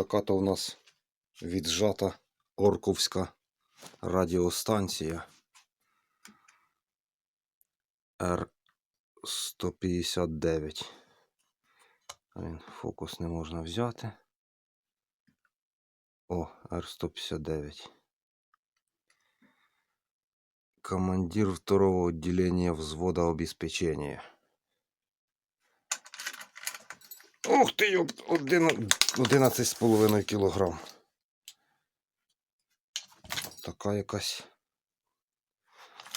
Така то в нас віджата Орковська радіостанція Р-159. Він фокус не можна взяти. О, Р-159. Командир второго отделения взвода обеспечения. Ух ти, йоп, один- 11,5 кілограм. Така якась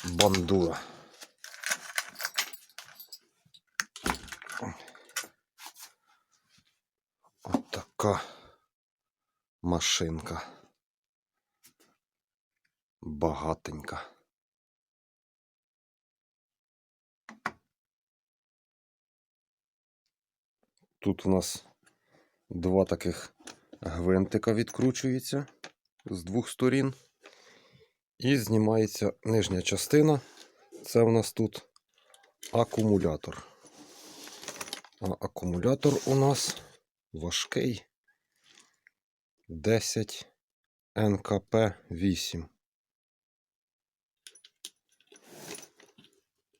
бандура. От така машинка. Багатенька. Тут у нас два таких гвинтика відкручується з двох сторін. І знімається нижня частина. Це у нас тут акумулятор. А акумулятор у нас важкий 10 НКП 8.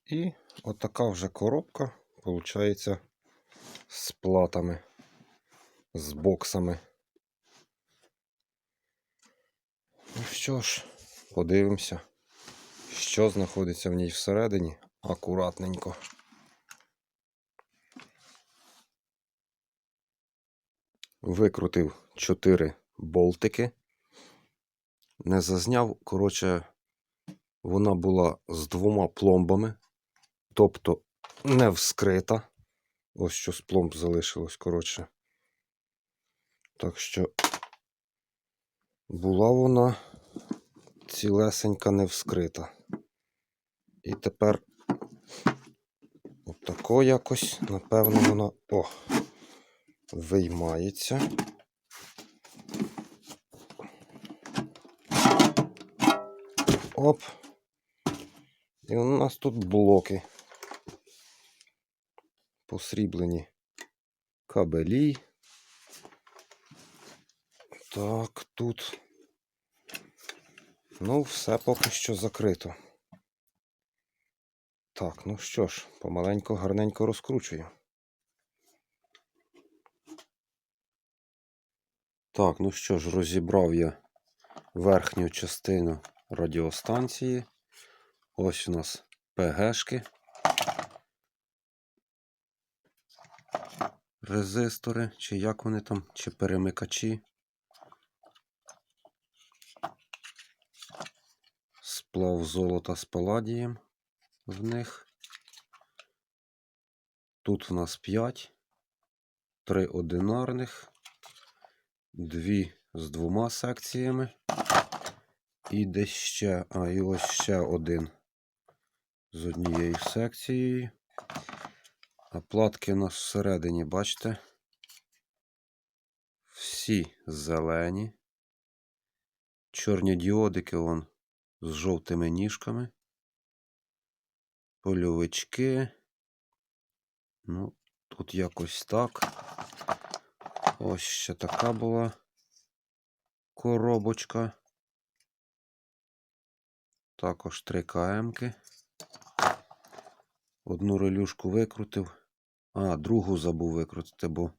І отака вже коробка, виходить, з платами, з боксами. Ну що ж, подивимося, що знаходиться в ній всередині акуратненько. Викрутив 4 болтики. Не зазняв, коротше, вона була з двома пломбами, тобто не вскрита. Ось що з пломб залишилось, коротше. Так що була вона цілесенька не вскрита. І тепер отако якось, напевно, вона о, виймається. Оп. І у нас тут блоки. Посріблені кабелі. Так, тут. Ну, все поки що закрито. Так, ну що ж, помаленько, гарненько розкручую. Так, ну що ж, розібрав я верхню частину радіостанції. Ось у нас ПГшки. Резистори, чи як вони там, чи перемикачі. Сплав золота з паладієм в них. Тут в нас 5, 3 одинарних, 2 з двома секціями. І десь ще, а, і ось ще один з однією секцією. А платки у нас всередині, бачите? Всі зелені. Чорні діодики вон з жовтими ніжками. Польовички. Ну, тут якось так. Ось ще така була коробочка. Також три КМки. Одну релюшку викрутив. А, другу забув викрутити, бо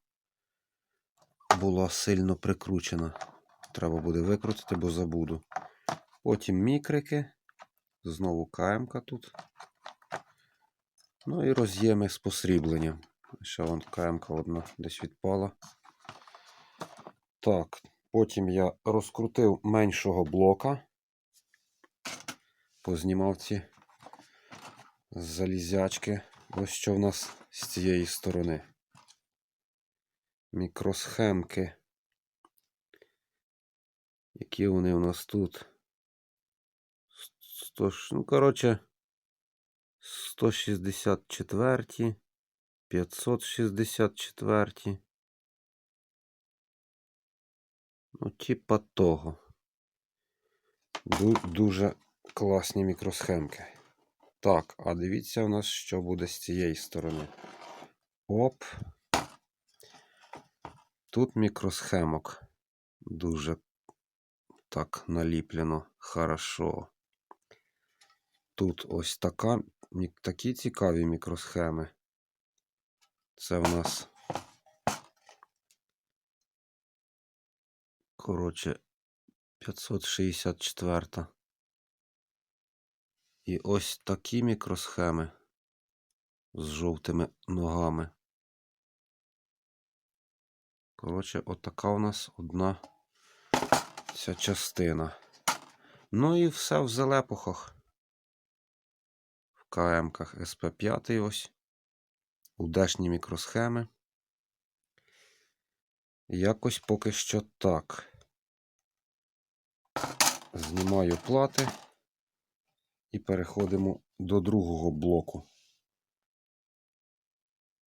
була сильно прикручена. Треба буде викрутити, бо забуду. Потім мікрики. Знову КМка тут. Ну і роз'єми з посрібленням. Ще вон КМка одна десь відпала. Так, потім я розкрутив меншого блока. Познімав ці залізячки. Ось що в нас з цієї сторони. Мікросхемки. Які вони у нас тут? 100, ну, коротше, 164, 564. Ну, типа того. Дуже класні мікросхемки. Так, а дивіться у нас, що буде з цієї сторони. Оп. Тут мікросхемок. Дуже так наліплено хорошо. Тут ось така, такі цікаві мікросхеми. Це в нас. Коротше, 564. І ось такі мікросхеми з жовтими ногами. Коротше, отака у нас одна ця частина. Ну і все в залепухах. В КМ-ках СП5 ось. Удешні мікросхеми. Якось поки що так. Знімаю плати і переходимо до другого блоку.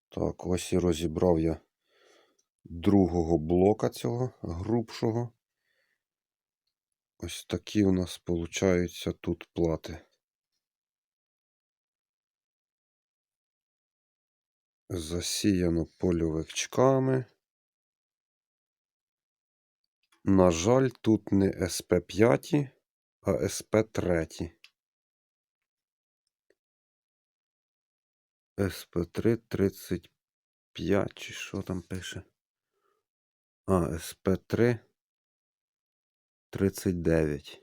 Так, ось і розібрав я другого блока цього грубшого. Ось такі у нас получаються тут плати. Засіяно польовичками. На жаль, тут не СП5, а СП3. СП3 35, чи що там пише? А, СП3 39.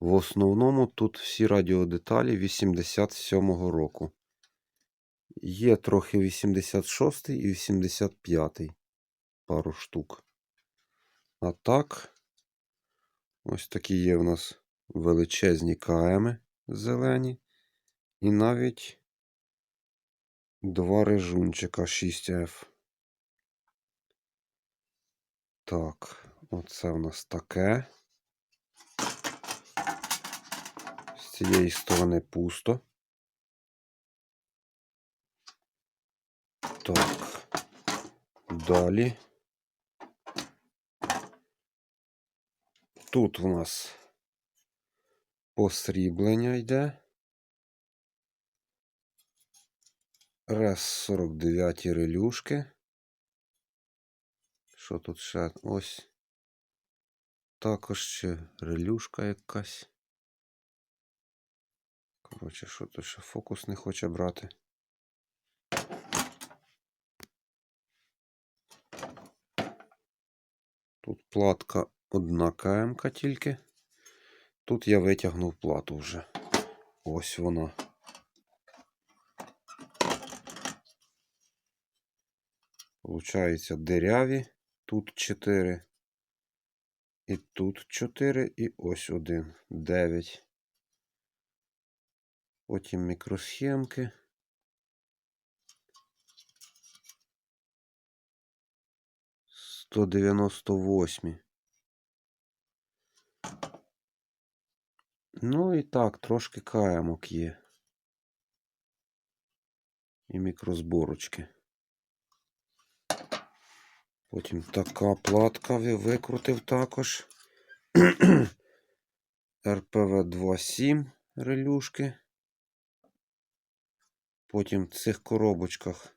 В основному тут всі радіодеталі 87-го року. Є трохи 86 і 85 пару штук. А так, ось такі є в нас величезні КМ зелені. І навіть два режунчика 6F. Так, оце в нас таке. З цієї сторони пусто. Так. Далі. Тут у нас посріблення йде. Раз 49 релюшки. Що тут ще? Ось. Також ще релюшка якась. Коротше, що тут ще фокус не хоче брати. Тут платка одна КМ тільки. Тут я витягнув плату вже. Ось вона. Получається диряві. Тут 4. І тут 4, і ось один. 9. Потім мікросхемки. Сто дев'яносто восьмі. Ну і так, трошки каямок є. І мікрозборочки. Потім така платка викрутив також. РПВ 2.7 релюшки. Потім в цих коробочках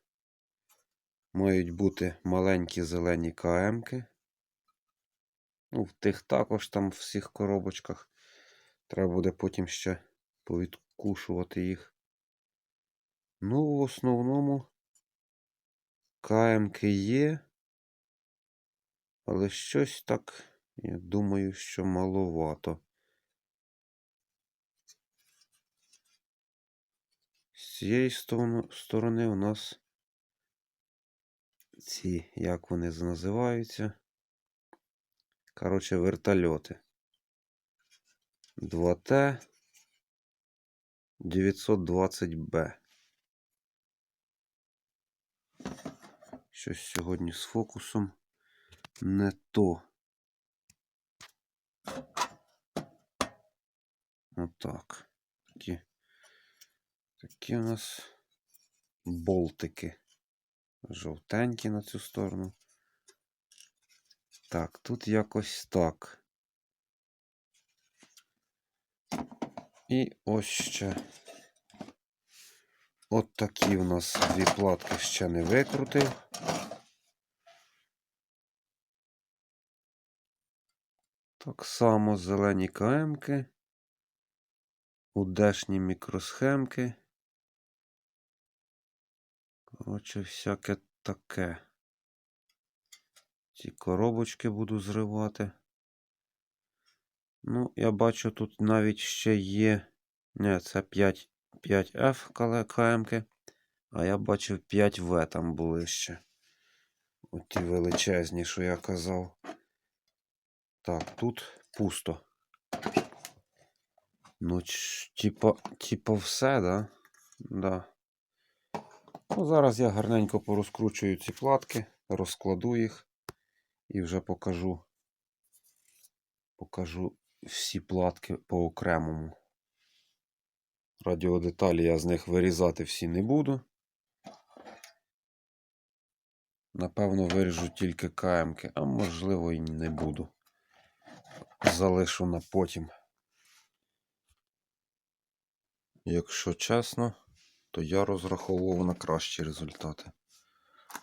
мають бути маленькі зелені КМки. Ну, в тих також там в всіх коробочках. Треба буде потім ще повідкушувати їх. Ну, в основному КМки є. Але щось так, я думаю, що маловато. З цієї сторони, у нас ці, як вони називаються? Коротше, вертольоти. 2Т 920Б. Щось сьогодні з фокусом не то. Отак. Такі, такі у нас болтики. Жовтенькі на цю сторону. Так, тут якось так. І ось ще. От такі у нас дві платки ще не викрутив. Так само зелені КМки, удешні мікросхемки. Коротше, всяке таке. Ці коробочки буду зривати. Ну, я бачу, тут навіть ще є. Не, це 5, 5F КМки. А я бачив 5В там були ще. Оті величезні, що я казав. Так, тут пусто. Ну, типа, типа все, да? Да. Ну, зараз я гарненько порозкручую ці платки, розкладу їх і вже покажу. Покажу всі платки по окремому. Радіодеталі я з них вирізати всі не буду. Напевно, виріжу тільки КМки, а можливо і не буду. Залишу на потім. Якщо чесно, то я розраховував на кращі результати.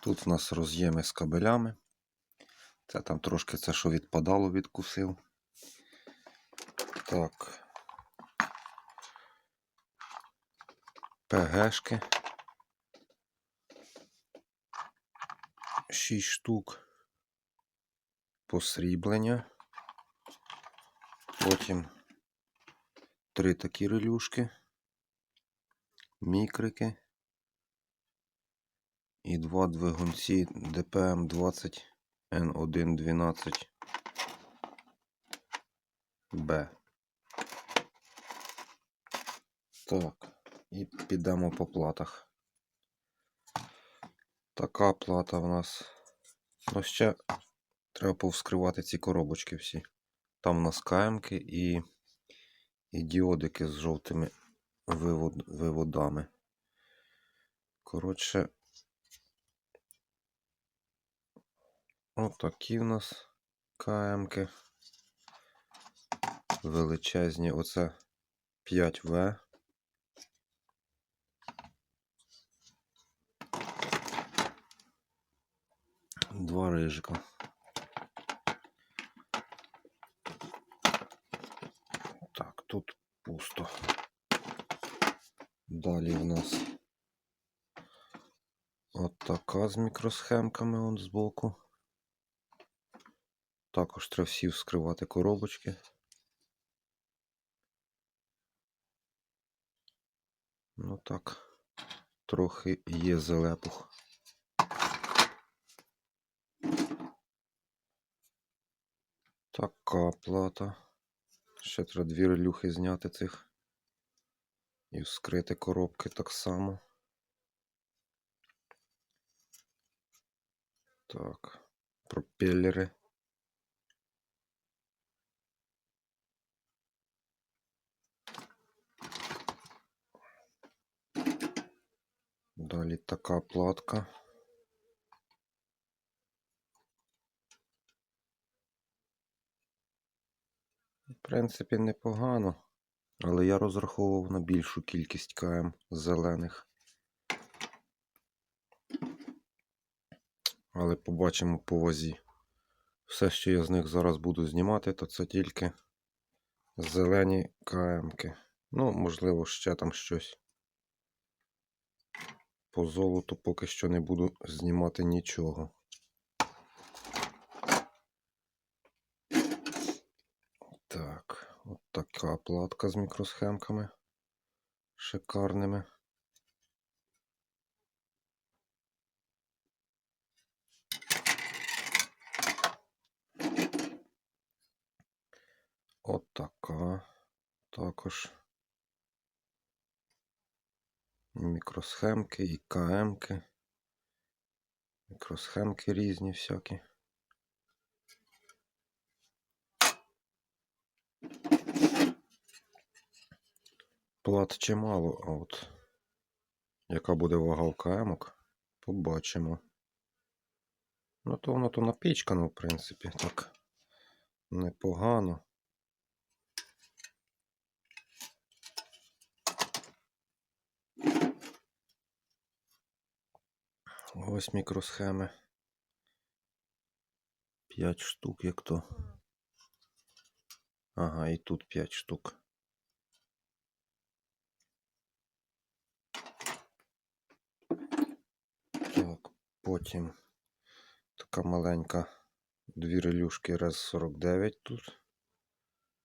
Тут в нас роз'єми з кабелями. Це там трошки це, що відпадало, відкусив. Так. ПГшки. 6 штук. Посріблення. Потім три такі релюшки. Мікрики. І два двигунці DPM 20 N112 B. Так, і підемо по платах. Така плата в нас. Ну, ще треба повскривати ці коробочки всі. Там у нас КМки і, і діодики з жовтими вивод, виводами. Коротше, отакі в нас КМки. Величезні. Оце 5В. Два рижика. Так, тут пусто. Далі в нас от така з мікросхемками он збоку. Також треба всі вскривати коробочки. Ну так, трохи є залепух. Така плата. Ще треба дві релюхи зняти цих. І вскрити коробки так само. Так, пропеллери. Далі така платка. Принципі, непогано, але я розраховував на більшу кількість КМ зелених. Але побачимо по вазі. Все, що я з них зараз буду знімати, то це тільки зелені КМки. Ну, можливо, ще там щось. По золоту поки що не буду знімати нічого. Так, от така платка з мікросхемками шикарними. От така також. Мікросхемки і КМки. Мікросхемки різні всякі. Плат чимало, а от яка буде вага в побачимо. Ну, то воно то напічкано, в принципі, так непогано. Ось мікросхеми. 5 штук, як то. Ага, і тут 5 штук. Так, потім така маленька дві релюшки раз 49 тут.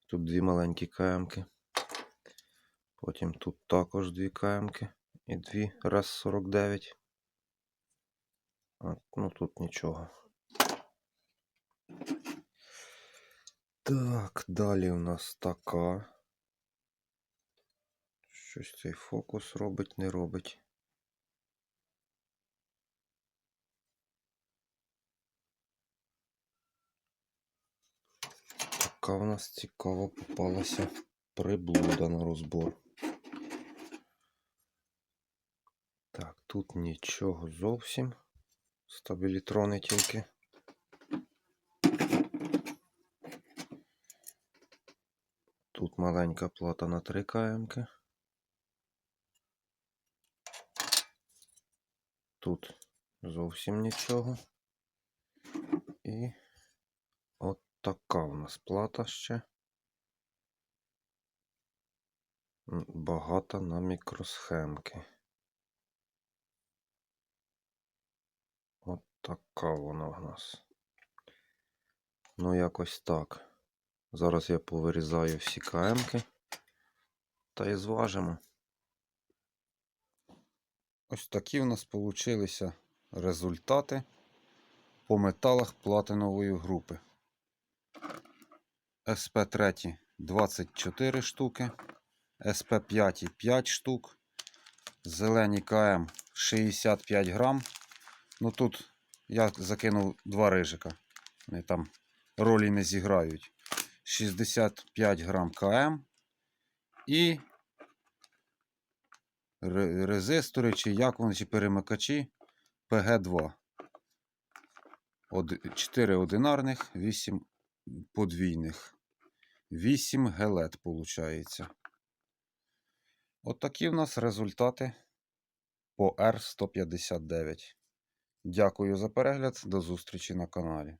Тут дві маленькі каямки. Потім тут також дві каямки і дві раз 49. А, ну тут нічого. Так, далі у нас така. Щось цей фокус робить, не робить. Така у нас цікаво попалася приблуда на розбор. Так, тут нічого зовсім. Стабілітрони тільки. Тут маленька плата на 3 кмки. Тут зовсім нічого. І от така у нас плата ще. Багата на мікросхемки. От така вона в нас. Ну, якось так. Зараз я повирізаю всі КМки та і зважимо. Ось такі в нас получилися результати по металах платинової групи. СП3 24 штуки, СП5 5 штук, зелені КМ 65 грам. Ну тут я закинув два рижика. Вони там ролі не зіграють. 65 грам КМ і резистори, чи як вони, чи перемикачі ПГ2. 4 одинарних, 8 подвійних. 8 гелет, виходить. От в нас результати по R159. Дякую за перегляд. До зустрічі на каналі.